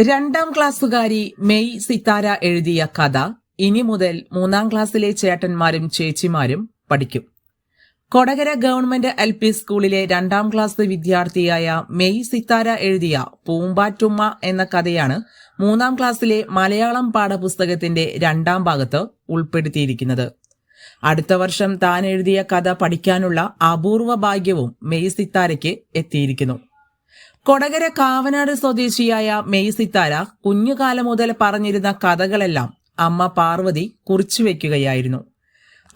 രണ്ടാം ക്ലാസ്സുകാരി മെയ് സിത്താര എഴുതിയ കഥ ഇനി മുതൽ മൂന്നാം ക്ലാസ്സിലെ ചേട്ടന്മാരും ചേച്ചിമാരും പഠിക്കും. കൊടകര ഗവൺമെന്റ് എൽ പി സ്കൂളിലെ രണ്ടാം ക്ലാസ് വിദ്യാർത്ഥിയായ മെയ് സിത്താര എഴുതിയ പൂമ്പാറ്റുമ്മ എന്ന കഥയാണ് മൂന്നാം ക്ലാസ്സിലെ മലയാളം പാഠപുസ്തകത്തിന്റെ രണ്ടാം ഭാഗത്ത് ഉൾപ്പെടുത്തിയിരിക്കുന്നത്. അടുത്ത വർഷം താൻ എഴുതിയ കഥ പഠിക്കാനുള്ള അപൂർവ ഭാഗ്യവും മെയ് സിത്താരയ്ക്ക് എത്തിയിരിക്കുന്നു. കൊടകര കാവനാട് സ്വദേശിയായ മെയ് സിത്താര കുഞ്ഞുകാലം മുതൽ പറഞ്ഞിരുന്ന കഥകളെല്ലാം അമ്മ പാർവതി കുറിച്ചുവെക്കുകയായിരുന്നു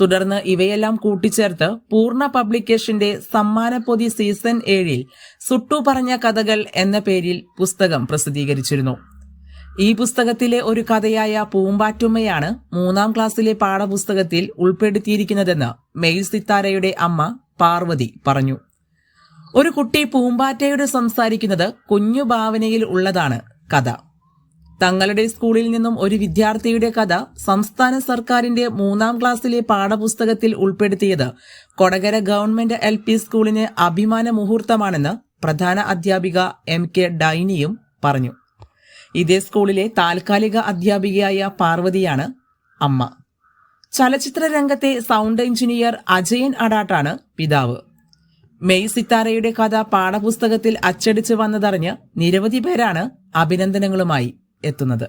തുടർന്ന് ഇവയെല്ലാം കൂട്ടിച്ചേർത്ത് പൂർണ പബ്ലിക്കേഷന്റെ സമ്മാനപ്പൊതി സീസൺ ഏഴിൽ സുട്ടു പറഞ്ഞ കഥകൾ എന്ന പേരിൽ പുസ്തകം പ്രസിദ്ധീകരിച്ചിരുന്നു. ഈ പുസ്തകത്തിലെ ഒരു കഥയായ പൂമ്പാറ്റുമ്മയാണ് മൂന്നാം ക്ലാസ്സിലെ പാഠപുസ്തകത്തിൽ ഉൾപ്പെടുത്തിയിരിക്കുന്നതെന്ന് മെയ് സിത്താരയുടെ അമ്മ പാർവതി പറഞ്ഞു. ഒരു കുട്ടി പൂമ്പാറ്റയോട് സംസാരിക്കുന്നത് കുഞ്ഞു ഭാവനയിൽ ഉള്ളതാണ് കഥ. തങ്ങളുടെ സ്കൂളിൽ നിന്നും ഒരു വിദ്യാർത്ഥിയുടെ കഥ സംസ്ഥാന സർക്കാരിന്റെ മൂന്നാം ക്ലാസ്സിലെ പാഠപുസ്തകത്തിൽ ഉൾപ്പെടുത്തിയത് കൊടകര ഗവൺമെന്റ് എൽ പി സ്കൂളിന് അഭിമാന മുഹൂർത്തമാണെന്ന് പ്രധാന അധ്യാപിക എം കെ ഡൈനിയും പറഞ്ഞു. ഇതേ സ്കൂളിലെ താൽക്കാലിക അധ്യാപികയായ പാർവതിയാണ് അമ്മ. ചലച്ചിത്ര രംഗത്തെ സൗണ്ട് എഞ്ചിനീയർ അജയൻ അടാട്ടാണ് പിതാവ്. മെയ് സിത്താരയുടെ കഥ പാഠപുസ്തകത്തിൽ അച്ചടിച്ചു വന്നതറിഞ്ഞ് നിരവധി പേരാണ് അഭിനന്ദനങ്ങളുമായി എത്തുന്നത്.